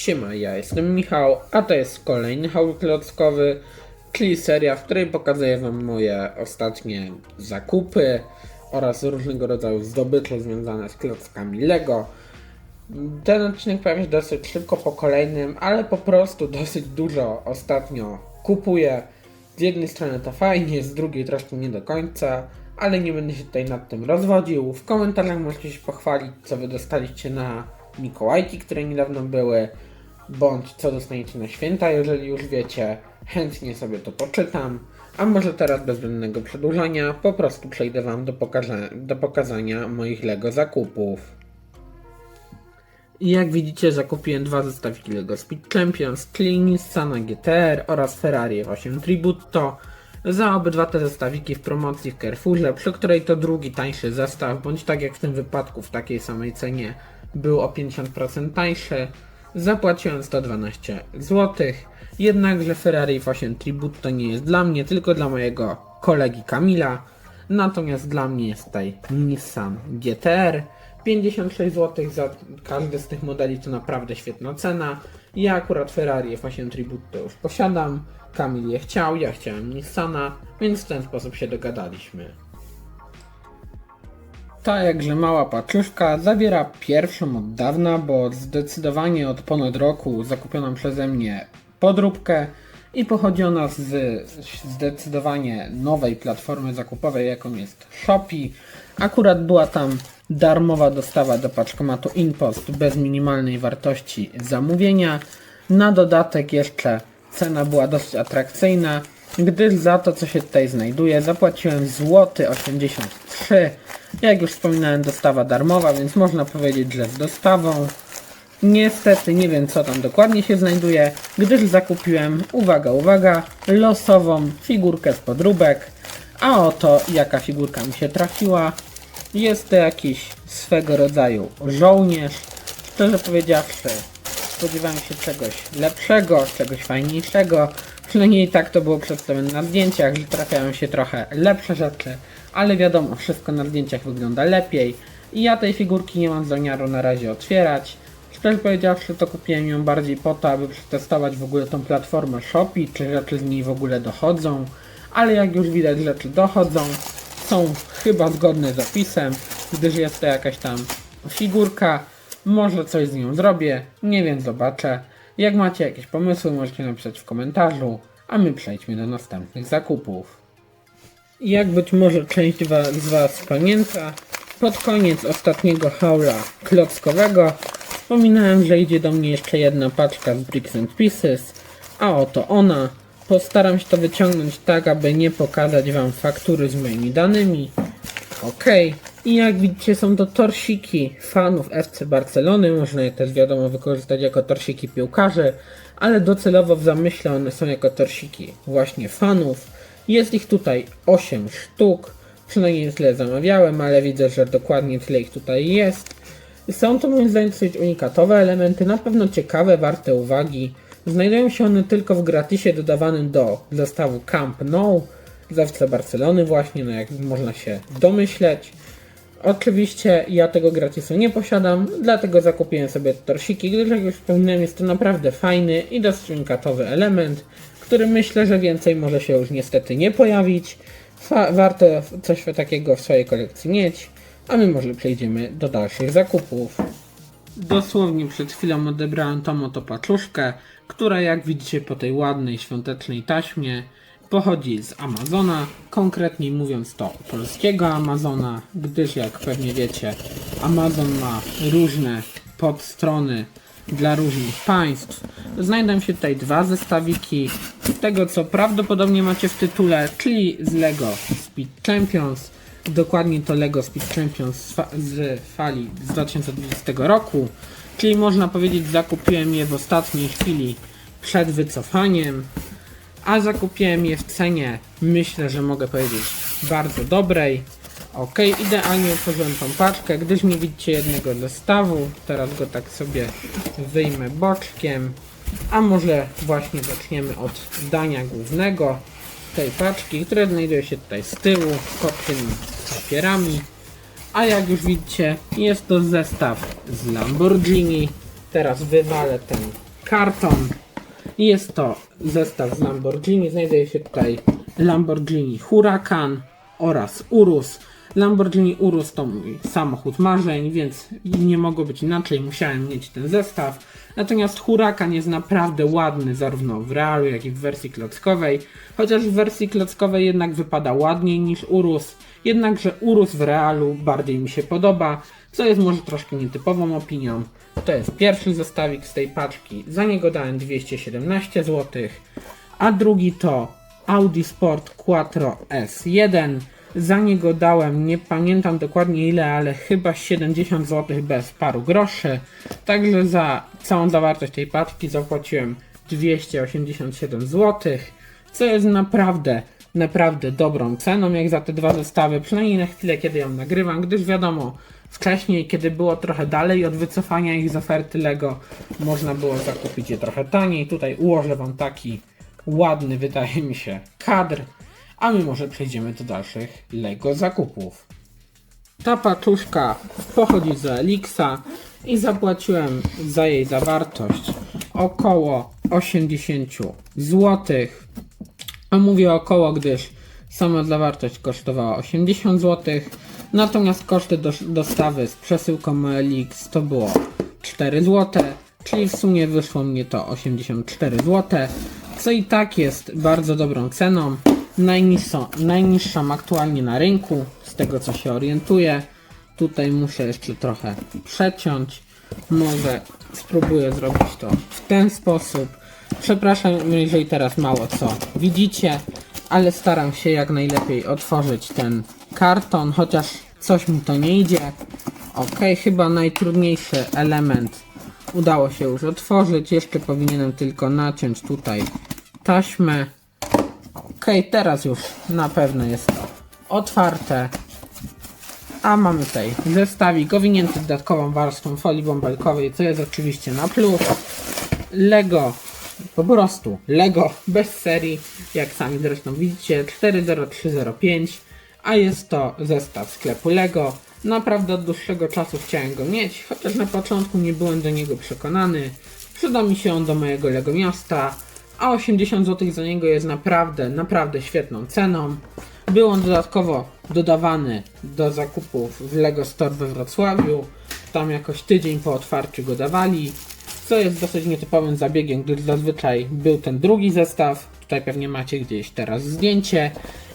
Siema, ja jestem Michał, a to jest kolejny haul klockowy, czyli seria, w której pokazuję Wam moje ostatnie zakupy oraz różnego rodzaju zdobycze związane z klockami Lego. Ten odcinek pojawia się dosyć szybko po kolejnym, ale po prostu dosyć dużo ostatnio kupuję. Z jednej strony to fajnie, z drugiej troszkę nie do końca, ale nie będę się tutaj nad tym rozwodził. W komentarzach możecie się pochwalić, co wy dostaliście na Mikołajki, które niedawno były, bądź co dostaniecie na święta, jeżeli już wiecie. Chętnie sobie to poczytam. A może teraz bez zbędnego przedłużania, po prostu przejdę wam do, pokaza- do pokazania moich Lego zakupów. Jak widzicie zakupiłem dwa zestawiki LEGO Speed Champions, czyli Nissana GTR oraz Ferrari F8 Tributo. Za obydwa te zestawiki w promocji w Carrefourze, przy której to drugi tańszy zestaw, bądź tak jak w tym wypadku w takiej samej cenie, był o 50% tańszy, zapłaciłem 112 zł. Jednakże Ferrari F8 Tributo nie jest dla mnie, tylko dla mojego kolegi Kamila. Natomiast dla mnie jest tutaj Nissan GTR. 56 zł za każdy z tych modeli to naprawdę świetna cena. Ja akurat Ferrari F8 Tribute już posiadam. Kamil je chciał, ja chciałem Nissana, więc w ten sposób się dogadaliśmy. Ta jakże mała paczuszka zawiera pierwszą od dawna, bo zdecydowanie od ponad roku zakupioną przeze mnie podróbkę i pochodzi ona z zdecydowanie nowej platformy zakupowej, jaką jest Shopee. Akurat była tam darmowa dostawa do paczkomatu InPost bez minimalnej wartości zamówienia. Na dodatek jeszcze cena była dosyć atrakcyjna, gdyż za to co się tutaj znajduje zapłaciłem złoty 83. Jak już wspominałem dostawa darmowa, więc można powiedzieć, że z dostawą. Niestety nie wiem co tam dokładnie się znajduje, gdyż zakupiłem, uwaga, uwaga, losową figurkę z podróbek. A oto jaka figurka mi się trafiła. Jest to jakiś swego rodzaju żołnierz. Szczerze powiedziawszy, spodziewałem się czegoś lepszego, czegoś fajniejszego. Przynajmniej tak to było przedstawione na zdjęciach, że trafiają się trochę lepsze rzeczy, ale wiadomo, wszystko na zdjęciach wygląda lepiej. I ja tej figurki nie mam zamiaru na razie otwierać. Szczerze powiedziawszy, to kupiłem ją bardziej po to, aby przetestować w ogóle tą platformę Shopee, czy rzeczy z niej w ogóle dochodzą. Ale jak już widać, rzeczy dochodzą. Są chyba zgodne z opisem, gdyż jest to jakaś tam figurka. Może coś z nią zrobię, nie wiem, zobaczę. Jak macie jakieś pomysły, możecie napisać w komentarzu, a my przejdźmy do następnych zakupów. Jak być może część z Was pamięta, pod koniec ostatniego haula klockowego wspominałem, że idzie do mnie jeszcze jedna paczka z Bricks and Pieces, a oto ona. Postaram się to wyciągnąć tak, aby nie pokazać Wam faktury z moimi danymi. Ok. I jak widzicie są to torsiki fanów FC Barcelony, można je też wiadomo wykorzystać jako torsiki piłkarzy, ale docelowo w zamyśle one są jako torsiki właśnie fanów. Jest ich tutaj 8 sztuk, przynajmniej tyle zamawiałem, ale widzę, że dokładnie tyle ich tutaj jest. Są to moim zdaniem dosyć unikatowe elementy, na pewno ciekawe, warte uwagi. Znajdują się one tylko w gratisie dodawanym do zestawu Camp Nou z FC Barcelony właśnie, no jak można się domyśleć. Oczywiście ja tego gratisu nie posiadam, dlatego zakupiłem sobie torsiki, gdyż jak już wspomniałem jest to naprawdę fajny i dosyć unikatowy element, który myślę, że więcej może się już niestety nie pojawić. Warto coś takiego w swojej kolekcji mieć, a my może przejdziemy do dalszych zakupów. Dosłownie przed chwilą odebrałem tą oto paczuszkę, która jak widzicie po tej ładnej świątecznej taśmie pochodzi z Amazona, konkretniej mówiąc to polskiego Amazona, gdyż jak pewnie wiecie Amazon ma różne podstrony dla różnych państw. Znajdą się tutaj dwa zestawiki tego co prawdopodobnie macie w tytule, czyli z Lego Speed Champions. Dokładnie to Lego Speed Champions z, fa- z fali z 2020 roku. Czyli można powiedzieć, zakupiłem je w ostatniej chwili przed wycofaniem. A zakupiłem je w cenie, myślę, że mogę powiedzieć, bardzo dobrej. Ok, idealnie otworzyłem tą paczkę, gdyż nie widzicie jednego zestawu. Teraz go tak sobie wyjmę boczkiem. A może właśnie zaczniemy od dania głównego tej paczki, które znajduje się tutaj z tyłu, pod tymi papierami. A jak już widzicie, jest to zestaw z Lamborghini. Teraz wywalę ten karton. Jest to zestaw z Lamborghini. Znajduje się tutaj Lamborghini Huracan oraz Urus. Lamborghini Urus to mój samochód marzeń, więc nie mogło być inaczej, musiałem mieć ten zestaw. Natomiast Huracan jest naprawdę ładny zarówno w realu, jak i w wersji klockowej. Chociaż w wersji klockowej jednak wypada ładniej niż Urus. Jednakże Urus w realu bardziej mi się podoba, co jest może troszkę nietypową opinią. To jest pierwszy zestawik z tej paczki, za niego dałem 217 zł, a drugi to Audi Sport Quattro S1. Za niego dałem, nie pamiętam dokładnie ile, ale chyba 70 zł bez paru groszy. Także za całą zawartość tej paczki zapłaciłem 287 zł, co jest naprawdę, naprawdę dobrą ceną jak za te dwa zestawy, przynajmniej na chwilę kiedy ją nagrywam, gdyż wiadomo, wcześniej kiedy było trochę dalej od wycofania ich z oferty LEGO, można było zakupić je trochę taniej. Tutaj ułożę Wam taki ładny, wydaje mi się, kadr, a my może przejdziemy do dalszych LEGO zakupów. Ta paczuszka pochodzi z Elixa i zapłaciłem za jej zawartość około 80 zł. A mówię około, gdyż sama zawartość kosztowała 80 zł, natomiast koszty dos- dostawy z przesyłką Elix to było 4 zł, czyli w sumie wyszło mnie to 84 zł, co i tak jest bardzo dobrą ceną. Najniższą, najniższą aktualnie na rynku, z tego co się orientuję. Tutaj muszę jeszcze trochę przeciąć. Może spróbuję zrobić to w ten sposób. Przepraszam, jeżeli teraz mało co widzicie, ale staram się jak najlepiej otworzyć ten karton, chociaż coś mi to nie idzie. Ok, chyba najtrudniejszy element udało się już otworzyć. Jeszcze powinienem tylko naciąć tutaj taśmę. Teraz już na pewno jest to otwarte. A mamy tutaj zestawik owinięty dodatkową warstwą folii bąbelkowej, co jest oczywiście na plus. Lego, po prostu Lego bez serii, jak sami zresztą widzicie, 40305, a jest to zestaw sklepu Lego. Naprawdę od dłuższego czasu chciałem go mieć, chociaż na początku nie byłem do niego przekonany. Przyda mi się on do mojego Lego miasta, a 80 zł za niego jest naprawdę, naprawdę świetną ceną. Był on dodatkowo dodawany do zakupów w Lego Store we Wrocławiu. Tam jakoś tydzień po otwarciu go dawali, co jest dosyć nietypowym zabiegiem, gdyż zazwyczaj był ten drugi zestaw. Tutaj pewnie macie gdzieś teraz zdjęcie.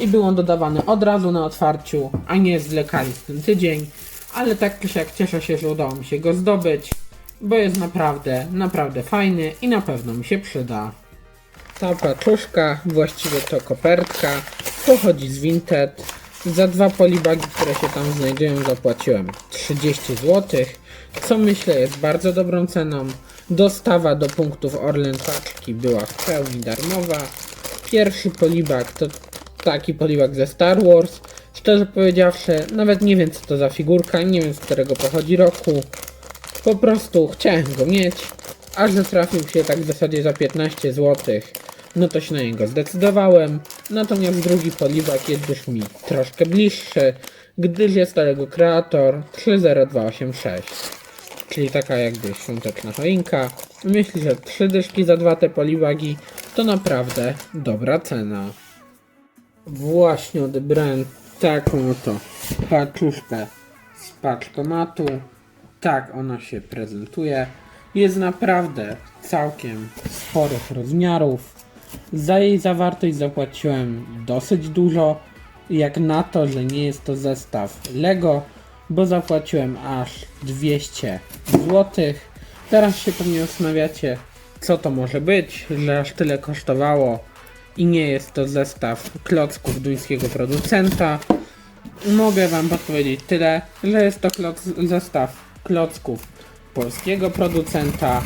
I był on dodawany od razu na otwarciu, a nie zwlekali w ten tydzień. Ale tak czy siak cieszę się, że udało mi się go zdobyć, bo jest naprawdę, naprawdę fajny i na pewno mi się przyda. Ta paczuszka, właściwie to kopertka, pochodzi z Vinted. Za dwa polibagi, które się tam znajdują, zapłaciłem 30 zł, co myślę jest bardzo dobrą ceną. Dostawa do punktów Orlen paczki była w pełni darmowa. Pierwszy polibag to taki polibag ze Star Wars. Szczerze powiedziawszy, nawet nie wiem co to za figurka, nie wiem z którego pochodzi roku. Po prostu chciałem go mieć, a że trafił się tak w zasadzie za 15 zł, no to się na niego zdecydowałem. Natomiast drugi poliwak jest już mi troszkę bliższy, gdyż jest to jego kreator 30286. Czyli taka jakby świąteczna choinka. Myślę, że trzy dyszki za dwa te poliwagi to naprawdę dobra cena. Właśnie odebrałem taką oto paczuszkę z paczkomatu. Tak ona się prezentuje. Jest naprawdę całkiem sporych rozmiarów. Za jej zawartość zapłaciłem dosyć dużo. Jak na to, że nie jest to zestaw Lego, bo zapłaciłem aż 200 zł. Teraz się pewnie zastanawiacie, co to może być, że aż tyle kosztowało i nie jest to zestaw klocków duńskiego producenta. Mogę Wam podpowiedzieć tyle, że jest to kloc, zestaw klocków polskiego producenta,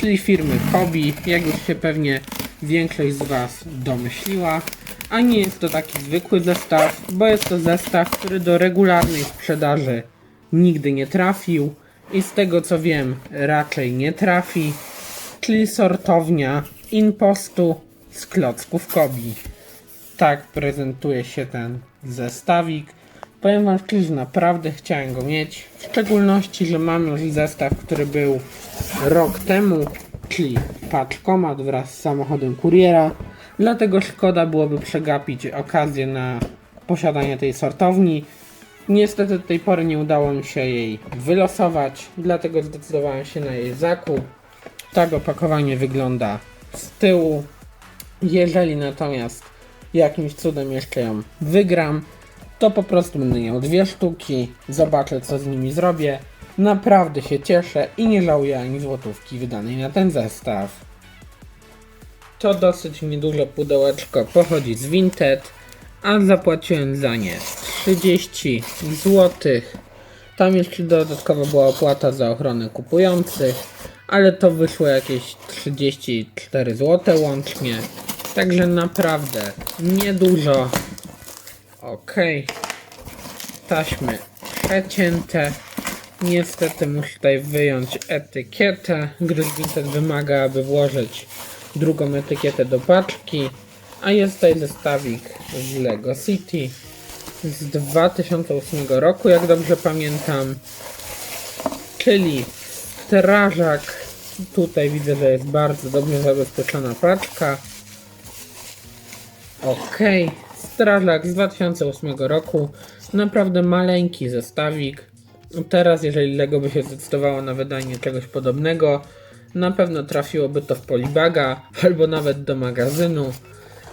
czyli firmy Hobby, jak już się pewnie większość z Was domyśliła. A nie jest to taki zwykły zestaw, bo jest to zestaw, który do regularnej sprzedaży nigdy nie trafił i z tego co wiem raczej nie trafi, czyli sortownia Impostu z klocków Kobi. Tak prezentuje się ten zestawik. Powiem wam szczerze, naprawdę chciałem go mieć. W szczególności, że mam już zestaw, który był rok temu. Czyli paczkomat wraz z samochodem kuriera. Dlatego szkoda byłoby przegapić okazję na posiadanie tej sortowni. Niestety do tej pory nie udało mi się jej wylosować, dlatego zdecydowałem się na jej zakup. Tak opakowanie wygląda z tyłu. Jeżeli natomiast jakimś cudem jeszcze ją wygram, to po prostu będę miał dwie sztuki, zobaczę co z nimi zrobię. Naprawdę się cieszę i nie żałuję ani złotówki wydanej na ten zestaw. To dosyć nieduże pudełeczko pochodzi z Vinted, a zapłaciłem za nie 30 zł. Tam jeszcze dodatkowo była opłata za ochronę kupujących, ale to wyszło jakieś 34 zł łącznie. Także naprawdę niedużo. Ok. Taśmy przecięte. Niestety muszę tutaj wyjąć etykietę, gdyż wymaga, aby włożyć drugą etykietę do paczki. A jest tutaj zestawik z Lego City z 2008 roku, jak dobrze pamiętam. Czyli strażak. Tutaj widzę, że jest bardzo dobrze zabezpieczona paczka. Ok, strażak z 2008 roku. Naprawdę maleńki zestawik. Teraz, jeżeli Lego by się zdecydowało na wydanie czegoś podobnego, na pewno trafiłoby to w Polibaga albo nawet do magazynu.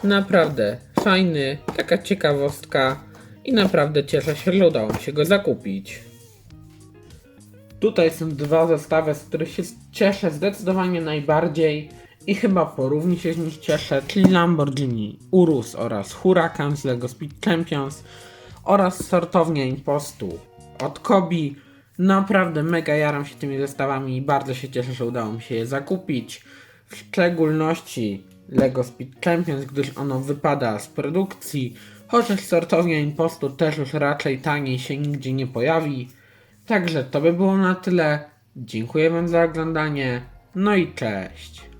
Naprawdę fajny, taka ciekawostka i naprawdę cieszę się, że udało mi się go zakupić. Tutaj są dwa zestawy, z których się cieszę zdecydowanie najbardziej i chyba porówni się z nich cieszę, czyli Lamborghini Urus oraz Huracan z LEGO Speed Champions oraz sortownia Impostu od Kobi. Naprawdę mega jaram się tymi zestawami i bardzo się cieszę, że udało mi się je zakupić. W szczególności LEGO Speed Champions, gdyż ono wypada z produkcji, chociaż sortownia Impostu też już raczej taniej się nigdzie nie pojawi. Także to by było na tyle. Dziękuję Wam za oglądanie. No i cześć.